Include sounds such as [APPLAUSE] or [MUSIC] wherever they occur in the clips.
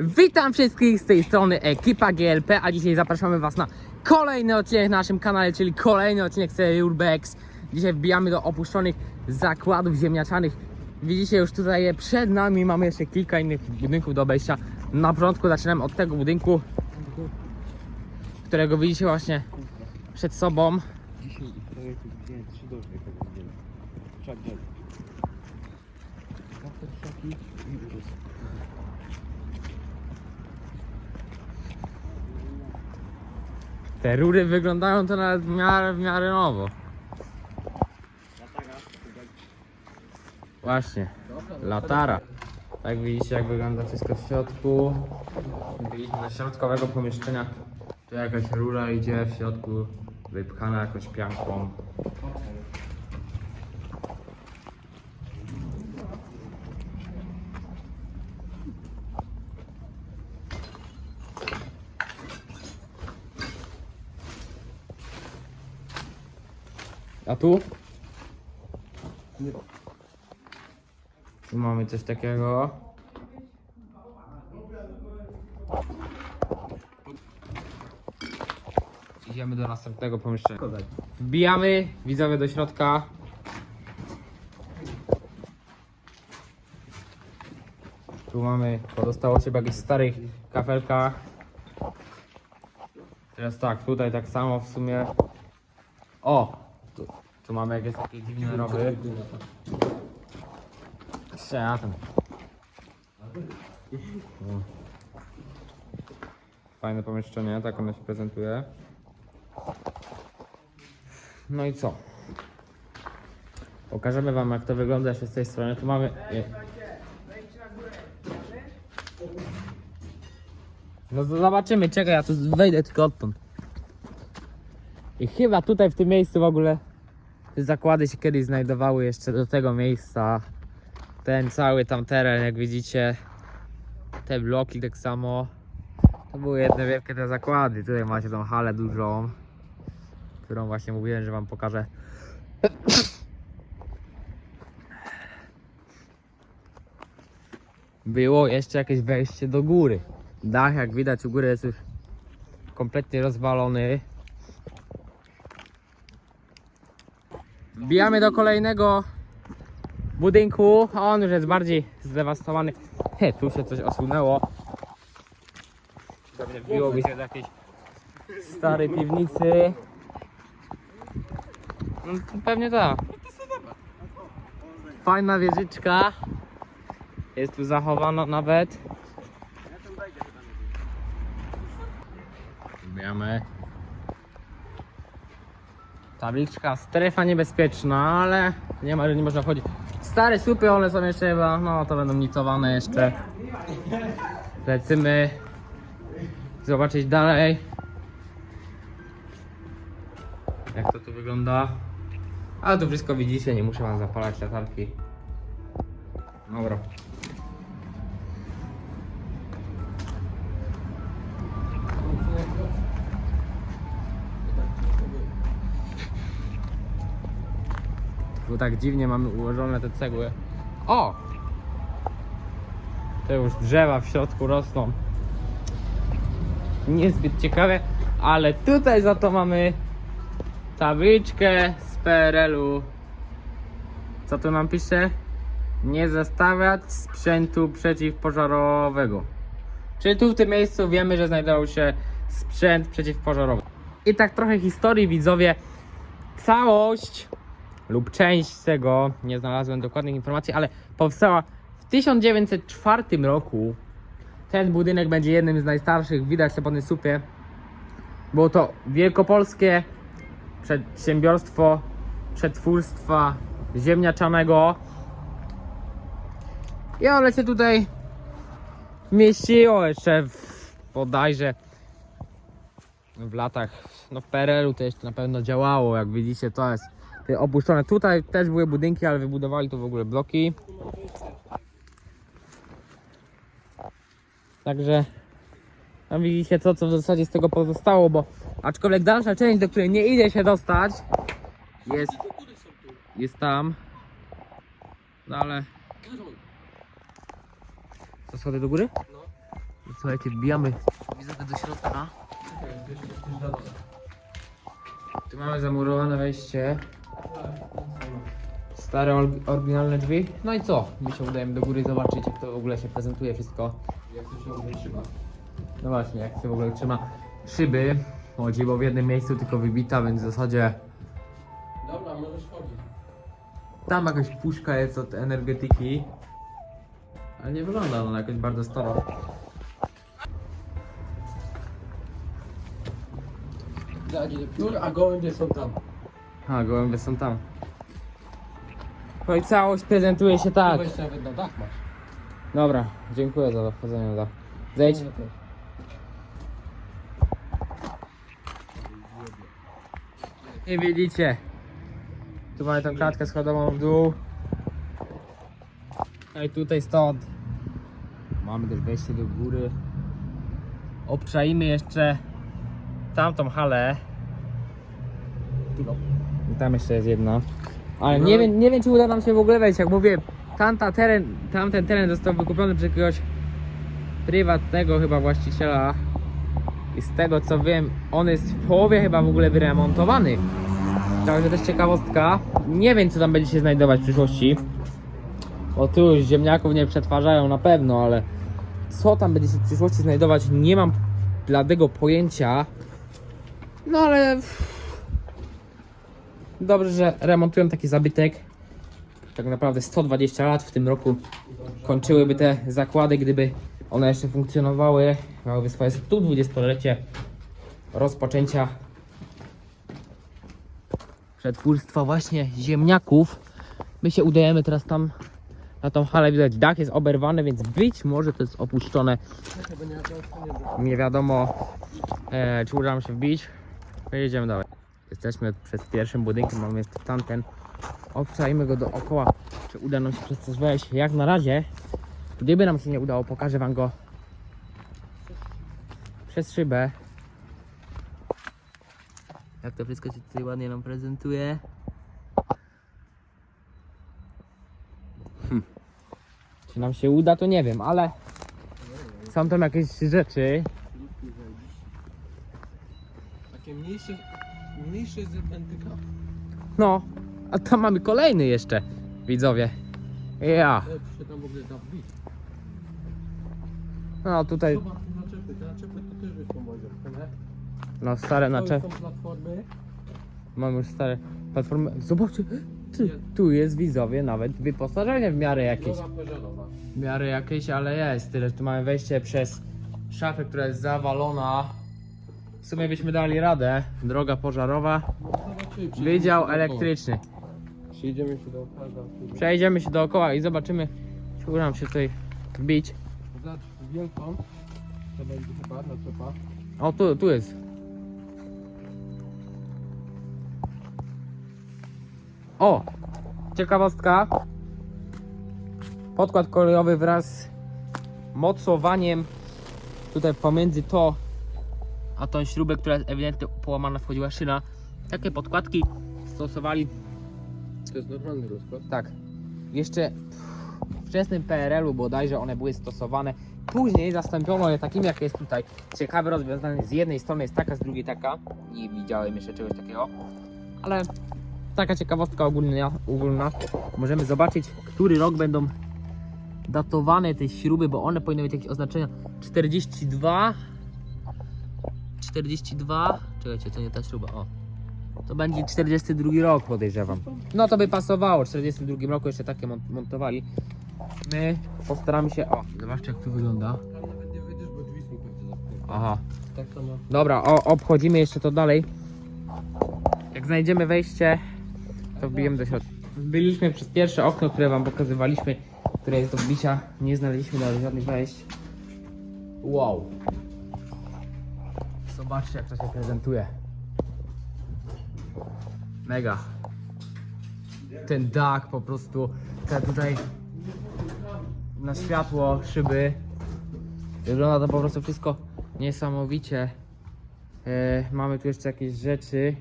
Witam wszystkich z tej strony ekipa GLP, a dzisiaj zapraszamy Was na kolejny odcinek na naszym kanale, czyli kolejny odcinek serii Urbex. Dzisiaj wbijamy do opuszczonych zakładów ziemniaczanych. Widzicie już tutaj je przed nami, mamy jeszcze kilka innych budynków do obejścia. Na początku zaczynamy od tego budynku, którego widzicie właśnie przed sobą. Dzisiaj projektu widziałem trzy dożne tego widziałem. Czak dalej. Aftershocki i urys. Te rury wyglądają to nawet w miarę, w miarę nowo. Właśnie, latara. Tak widzicie jak wygląda wszystko w środku. Byliśmy do środkowego pomieszczenia. Tu jakaś rura idzie w środku, wypchana jakąś pianką. A tu? Tu mamy coś takiego. Idziemy do następnego pomieszczenia. Wbijamy widzowie do środka. Tu mamy pozostałości po jakichś starych kafelkach. Teraz tak, tutaj tak samo w sumie. O! Tu, mamy jakieś takie dziwne rowy. Siatem. Fajne pomieszczenie, tak ono się prezentuje. No i co? Pokażemy wam jak to wygląda jeszcze z tej strony. Tu mamy. No to zobaczymy, czekaj, ja tu wejdę tylko odtąd. I chyba tutaj w tym miejscu w ogóle zakłady się kiedyś znajdowały jeszcze do tego miejsca. Ten cały tam teren, jak widzicie, te bloki tak samo. To były jedne wielkie te zakłady. Tutaj macie tą halę dużą, którą właśnie mówiłem, że wam pokażę. Było jeszcze jakieś wejście do góry. Dach, jak widać, u góry jest już kompletnie rozwalony. Wbijamy do kolejnego budynku, on już jest bardziej zdewastowany. He, tu się coś osunęło. Pewnie wbiłoby się do jakiejś starej piwnicy. No, pewnie tak. Fajna wieżyczka. Jest tu zachowana nawet. Wbijamy. Tabliczka strefa niebezpieczna, ale nie ma, nie można wchodzić. Stare słupy, one są jeszcze chyba, no to będą nicowane jeszcze. Lecimy zobaczyć dalej. Jak to tu wygląda. Ale to wszystko widzicie, nie muszę wam zapalać latarki. Dobra. Tu tak dziwnie mamy ułożone te cegły. O! To już drzewa w środku rosną. Niezbyt ciekawe, ale tutaj za to mamy tabliczkę z PRL-u. Co tu nam pisze? Nie zostawiać sprzętu przeciwpożarowego. Czyli tu w tym miejscu wiemy, że znajdował się sprzęt przeciwpożarowy. I tak trochę historii widzowie. Całość lub część tego, nie znalazłem dokładnych informacji, ale powstała w 1904 roku. Ten budynek będzie jednym z najstarszych, widać to po tej supie. Było to wielkopolskie przedsiębiorstwo przetwórstwa ziemniaczanego. I one się tutaj mieściło jeszcze w, bodajże w latach, no w PRL-u to jeszcze na pewno działało, jak widzicie to jest opuszczone. Tutaj też były budynki, ale wybudowali tu w ogóle bloki. Także tam widzicie to, co w zasadzie z tego pozostało, bo aczkolwiek dalsza część, do której nie idzie się dostać, jest, jest tam. No ale... Co schody do góry? Słuchajcie, wbijamy wizytę do środka. Tu mamy zamurowane wejście. Stare, oryginalne drzwi. No i co? My się udajemy do góry zobaczyć, jak to w ogóle się prezentuje wszystko. Jak to się ogólnie trzyma? No właśnie, jak się w ogóle trzyma szyby. Chodzi, bo w jednym miejscu tylko wybita, więc w zasadzie Dobra, możesz chodzić. tam jakaś puszka jest od energetyki. Ale nie wygląda ona jakoś bardzo staro. Zadnie piór, a gołębie są tam. A, gołębie są tam. No i całość prezentuje się tak. Weź nawet na dach masz. Dobra, dziękuję za wchodzenie na dach. Zejdź. No to- Nie widzicie. Tu mamy tą klatkę schodową w dół. No i tutaj stąd. Mamy też wejście do góry. Obczaimy jeszcze tamtą halę. I tam jeszcze jest jedna. Ale No. nie, wiem, nie wiem, czy uda nam się w ogóle wejść. Jak mówię, tamta teren, tamten teren został wykupiony przez jakiegoś prywatnego chyba właściciela. I z tego co wiem, on jest w połowie chyba w ogóle wyremontowany. Także też ciekawostka. Nie wiem co tam będzie się znajdować w przyszłości. Bo tu już ziemniaków nie przetwarzają na pewno, ale co tam będzie się w przyszłości znajdować, nie mam bladego pojęcia. No ale dobrze, że remontują taki zabytek. Tak naprawdę 120 lat w tym roku kończyłyby te zakłady, gdyby one jeszcze funkcjonowały. Miałyby swoje 120-lecie rozpoczęcia przetwórstwa właśnie ziemniaków. My się udajemy teraz tam na tą halę, widać dach jest oberwany, więc być może to jest opuszczone. Nie wiadomo, e, czy uda nam się wbić. Jedziemy dalej. Jesteśmy przed pierwszym budynkiem, mamy jeszcze tamten. Obczajmy go dookoła, czy uda nam się przez coś wejść. Jak na razie, gdyby nam się nie udało, pokażę wam go przez szybę. Jak to wszystko się tutaj ładnie nam prezentuje. Hm. Czy nam się uda, to nie wiem, ale są tam jakieś rzeczy. Takie mniejsze, mniejsze z NTK. No, a tam mamy kolejny jeszcze, widzowie. Ja. Lepsze się tam w ogóle da. No tutaj, Zobacz te naczepy, te naczepy to też jest pomoże. no stare To nacze. są platformy. Mamy już stare platformy. Zobaczcie, ty, tu jest widzowie nawet wyposażenie w miarę jakieś. Nowa. W miarę jakieś, ale jest. Tyle, że tu mamy wejście przez szafę, która jest zawalona. W sumie byśmy dali radę. Droga pożarowa. Wydział dookoła. elektryczny. Przyjdziemy się do okazji. Przejdziemy się dookoła i zobaczymy, czy uda nam się tutaj wbić. Zobacz, wielką. To będzie chyba naczepa. O, tu, tu jest. O! Ciekawostka. Podkład kolejowy wraz z mocowaniem tutaj pomiędzy to a tą śrubę, która jest ewidentnie połamana, wchodziła szyna. Takie podkładki stosowali To jest normalny rozkład. tak. Jeszcze w wczesnym PRL-u bodajże one były stosowane. Później zastąpiono je takimi, jak jest tutaj. Ciekawe rozwiązanie. Z jednej strony jest taka, z drugiej taka. Nie widziałem jeszcze czegoś takiego. Ale taka ciekawostka ogólna. ogólna. Możemy zobaczyć, który rok będą datowane te śruby, bo one powinny mieć jakieś oznaczenia 42 42 Czekajcie, to nie ta śruba, o. To będzie 42 rok podejrzewam. No to by pasowało, w 42 roku jeszcze takie mon- montowali. My postaramy się, o. Zobaczcie jak to wygląda. Aha. Dobra, o, obchodzimy jeszcze to dalej. Jak znajdziemy wejście to wbijemy do środka. Byliśmy przez pierwsze okno, które wam pokazywaliśmy Które jest do wbicia. Nie znaleźliśmy dalej żadnych wejść. Wow Zobaczcie jak to się prezentuje. Mega. Ten dach po prostu Te tutaj Na światło, szyby. Wygląda to po prostu wszystko niesamowicie. E, Mamy tu jeszcze jakieś rzeczy.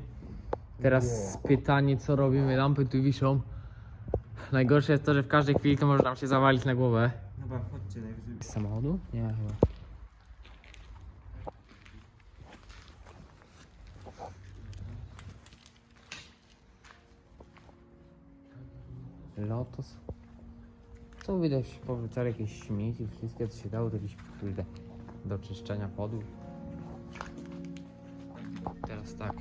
Teraz pytanie co robimy, lampy tu wiszą. Najgorsze jest to, że w każdej chwili to może nam się zawalić na głowę. Dobra, chodźcie najwyżej. z samochodu? Nie chyba. Lotos. Co widać powrócali jakieś śmieci, wszystkie co się dało, to jakieś kurde do czyszczenia podłóg. Teraz tak.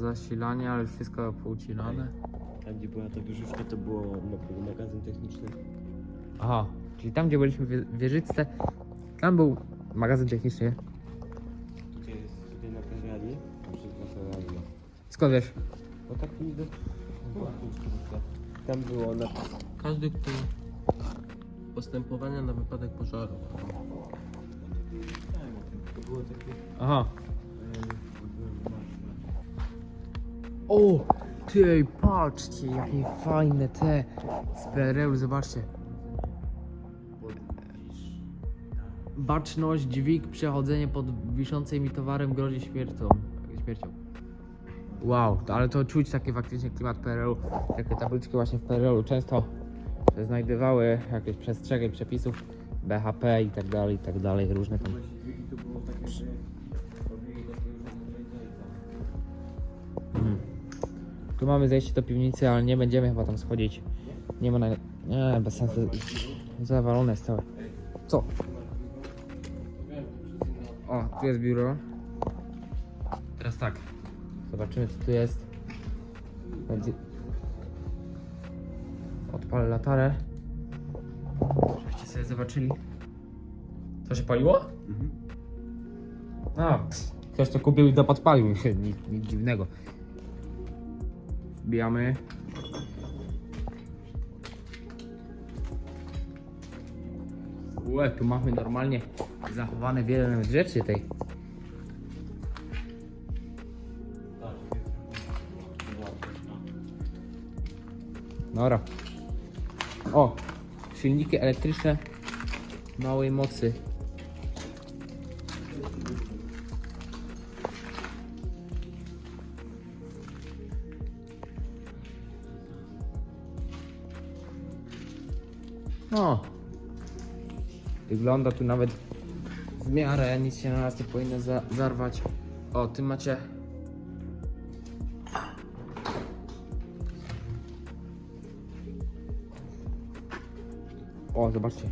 Zasilanie, ale wszystko poucinane. Tam gdzie była ta wieżówka to było był magazyn techniczny. Aha, czyli tam gdzie byliśmy w Wie- wieżyczce, tam był magazyn techniczny. Tutaj jest, tutaj naprawiali. no. Skąd wiesz? No tak mi do... Tam było napis Każdy, kto postępowania na wypadek pożaru. To było takie... Aha. O, ty, patrzcie, jakie fajne te z PRL, zobaczcie. Baczność, dźwig, przechodzenie pod wiszącej mi towarem grozi śmiercią. śmiercią. Wow, to- ale to czuć taki faktycznie klimat PRL-u. Takie tabliczki właśnie w PRL-u często się znajdowały jakieś przestrzegi przepisów BHP i tak dalej, i tak dalej, różne tam. Mhm. Tu mamy zejście do piwnicy, ale nie będziemy chyba tam schodzić. Nie ma na... Nie, bez sensu. Zawalone jest całe. Co? O, tu jest biuro. Teraz tak. Zobaczymy co tu jest. Będzie... Odpalę latarę. Żebyście sobie zobaczyli. Co się paliło? Mhm. A, pff, ktoś to kupił i to podpalił. [LAUGHS] Nic, nic dziwnego. Wbijamy. Ue, tu mamy normalnie zachowane wiele rzeczy tej. Dobra. O, silniki elektryczne małej mocy. No. Wygląda tu nawet w miarę, nic się na nas nie powinno za zarwać. O, tym macie. Zobaczcie.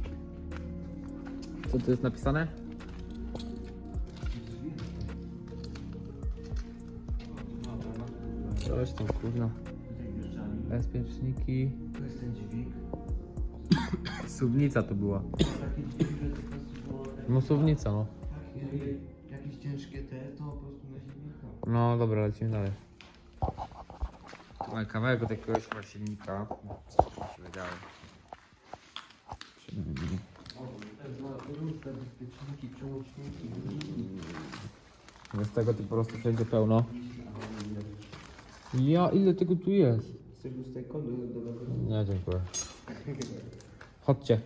Co tu jest napisane? Coś tam, kurno. Bezpieczniki. To jest ten dźwig. Suwnica to była. Taki dźwig, że po prostu było No suwnica, no. jakieś ciężkie te, to po prostu na silnika. No dobra, lecimy dalej. Tu mamy kawałek od jakiegoś silnika. Mi się wydaje. Bez tego tu po prostu wszędzie pełno. Ja, ile tego tu jest? Z z. Nie, dziękuję. Chodźcie.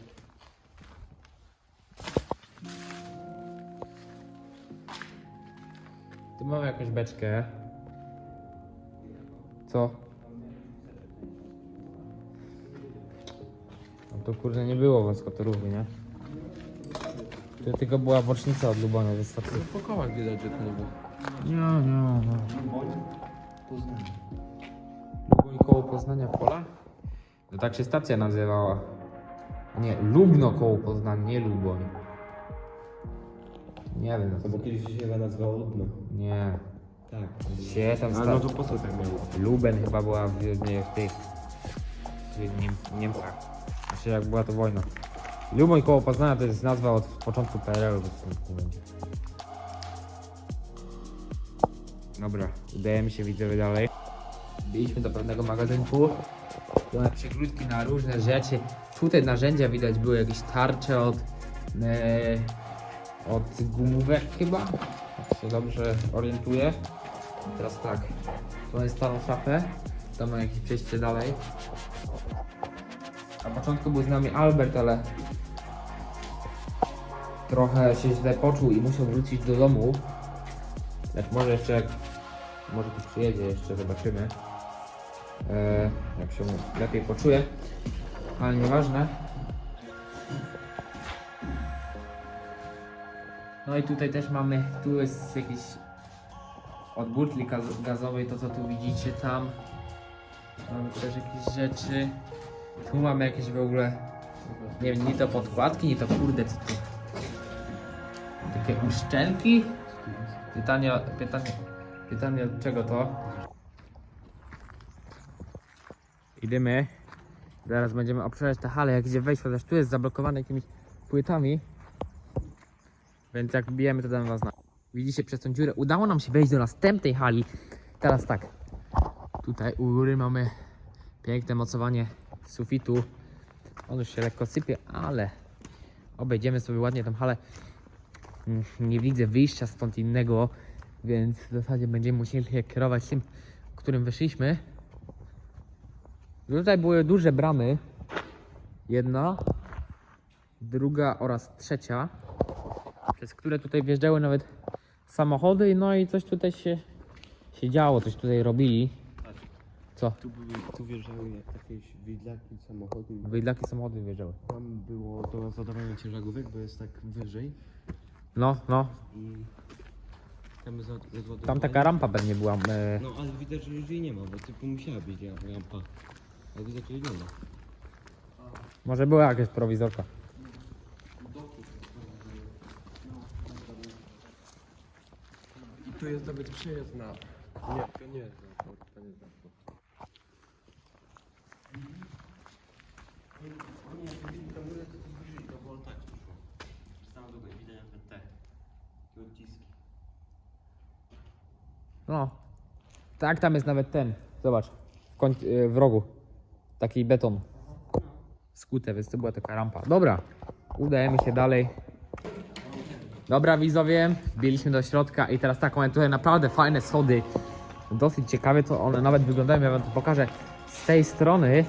Tu mamy jakąś beczkę. Co? To kurde nie było wąskotorówki, nie? To tylko była bocznica od Lubania wystarczy. Po kołach widać, że to nie było. Nie, nie, nie. Poznanie. Luboń koło Poznania Pola? No tak się stacja nazywała. Nie, Lubno koło Poznania, nie Luboń. Nie wiem. No bo kiedyś się chyba nazywało Lubno. Nie. Tak. Się tam A no to po co tak miało? Luben chyba była w, nie, w tych w Niem Niemcach. Znaczy jak była to wojna. Luboń koło Poznania to jest nazwa od początku PRL-u, to. Dobra, udajemy się widzowie dalej. Byliśmy do pewnego magazynku. Tu mamy przegródki na różne rzeczy. Tutaj narzędzia widać były jakieś tarcze od, e, od gumówek chyba. Jak się dobrze orientuję. Teraz tak. Tu jest starą szafę. Tam mam jakieś przejście dalej. Na początku był z nami Albert, ale trochę się źle poczuł i musiał wrócić do domu. Lecz może jeszcze jak może tu przyjedzie jeszcze, zobaczymy. E, jak się lepiej poczuje. Ale nieważne. No i tutaj też mamy, tu jest jakiś od butli gaz- gazowej, to co tu widzicie tam. Mamy też jakieś rzeczy. Tu mamy jakieś w ogóle. Nie wiem, ni to podkładki, ni to kurde co tu. Takie uszczelki. Pytanie, pytanie, pytanie od czego to? Idziemy. Zaraz będziemy obszerzać tę halę, jak idzie wejść, chociaż tu jest zablokowane jakimiś płytami. Więc jak wbijemy, to dam was znać. Widzicie przez tą dziurę. Udało nam się wejść do następnej hali. Teraz tak. Tutaj u góry mamy piękne mocowanie sufitu. On już się lekko sypie, ale obejdziemy sobie ładnie tą halę. Mm, Nie widzę wyjścia stąd innego, więc w zasadzie będziemy musieli się kierować tym, którym wyszliśmy. Tutaj były duże bramy. Jedna, druga oraz trzecia, przez które tutaj wjeżdżały nawet samochody, no i coś tutaj się, się działo, coś tutaj robili. Co? Tu, były, tu wjeżdżały jakieś widlaki, samochody. Wydlaki samochody wjeżdżały. Tam było do zadawania ciężarówek, bo jest tak wyżej No, no. i tam jest. Tam taka rampa pewnie była. E, No ale widać, że już jej nie ma, bo typu musiała być ra- rampa. Ale widać, że jej nie ma. może była jakaś prowizorka. I tu jest nawet przejazd na... Nie, to nie jest na to, to nie jest na to. No. Tak, tam jest nawet ten. Zobacz. W, kąt, e, w rogu. Taki beton. Skute, więc to była taka rampa. Dobra. Udajemy się dalej. Dobra, widzowie. Wbiliśmy do środka i teraz tak, mamy tutaj naprawdę fajne schody. Dosyć ciekawie to one nawet wyglądają. Ja wam to pokażę z tej strony.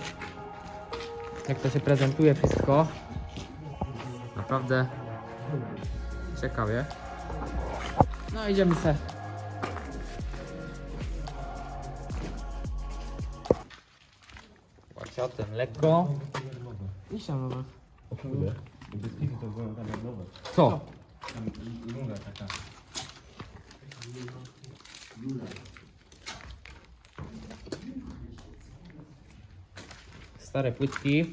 Jak to się prezentuje wszystko. Naprawdę ciekawie. No idziemy se. Łaciatem lekko. I sianowa. O kurde. Bez to była tam. Co? Lunga taka. Stare płytki.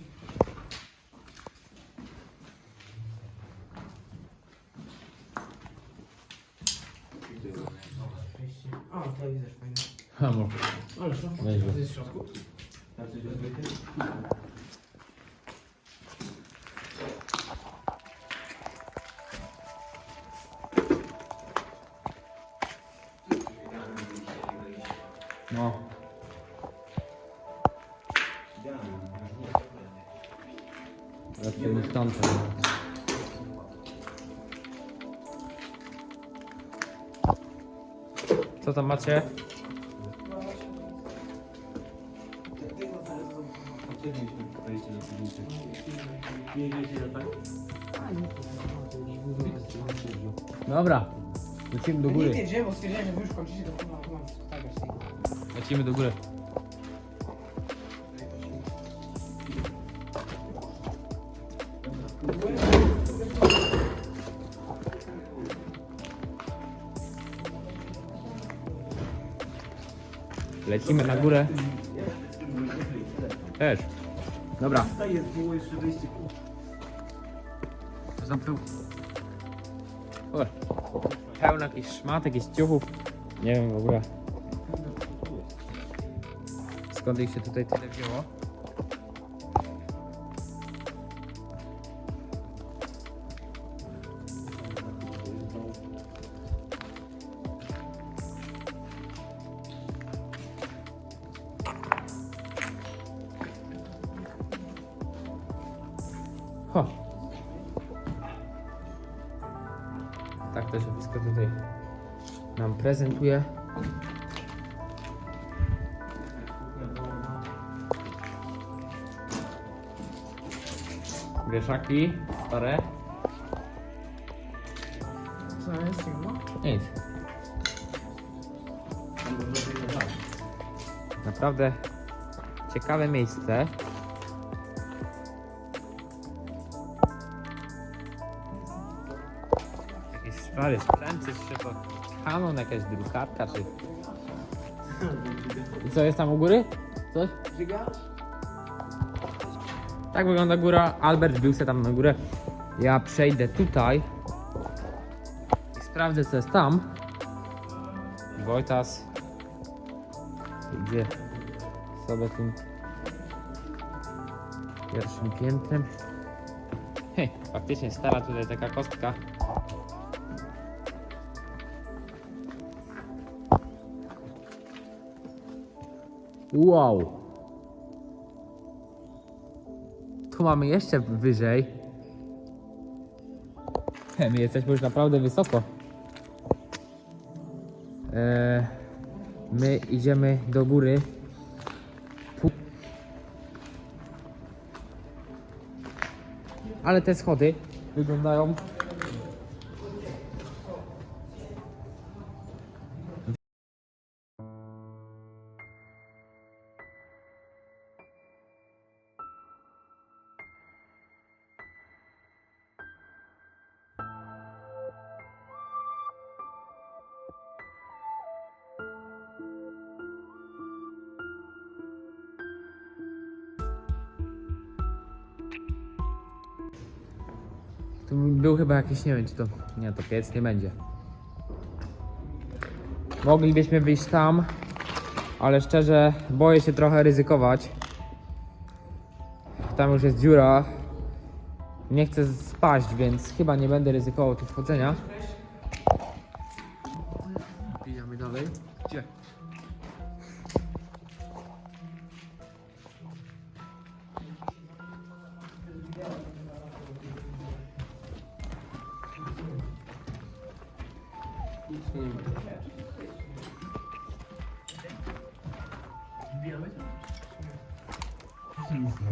Co tam macie? Dobra. Lecimy do Nie góry. wiedziałem, bo stwierdziłem, że wy już kończycie, to mam skutagać z tego. Lecimy do góry. Lecimy na górę. Też. Dobra. Zamknął. Pełno jakichś szmat, jakichś ciuchów. Nie wiem w ogóle. Skąd ich się tutaj tyle wzięło? Prezentuje. Wieszaki stare. Co jest, ma? Nic. Naprawdę ciekawe miejsce. Jakiś stary sprzęt, czy to Canon, jakaś drukarka, czy... I co jest tam u góry? coś? Tak wygląda góra. Albert wbił się tam na górę. Ja przejdę tutaj i sprawdzę co jest tam. Wojtas idzie sobie tym pierwszym piętrem. Hej, faktycznie stara tutaj taka kostka. Wow! Tu mamy jeszcze wyżej. My jesteśmy już naprawdę wysoko. Eee, my idziemy do góry. Pu- Ale te schody wyglądają. Tu był chyba jakiś, nie wiem czy to. Nie, to piec nie będzie. Moglibyśmy wyjść tam, ale szczerze boję się trochę ryzykować. Tam już jest dziura. Nie chcę spaść, więc chyba nie będę ryzykował tu wchodzenia. Nic nie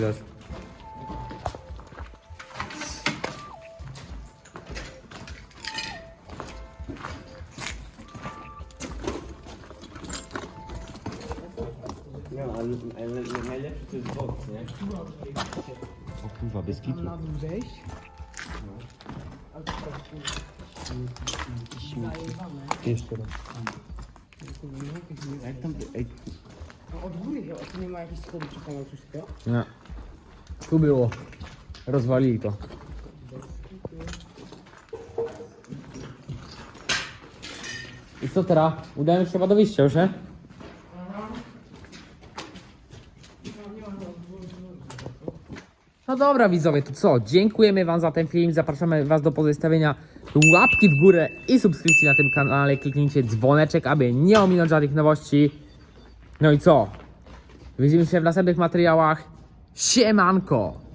ma. Jeszcze raz. Jak tam, od góry, a tu nie ma jakichś schodów czy kanał coś takiego? Nie. Tu było. Rozwalili to. I co teraz? Udajemy się chyba do wyjścia już, nie? No dobra widzowie, to co? Dziękujemy wam za ten film, zapraszamy was do pozostawienia łapki w górę i subskrypcji na tym kanale, kliknijcie dzwoneczek, aby nie ominąć żadnych nowości. No i co? Widzimy się w następnych materiałach. Siemanko!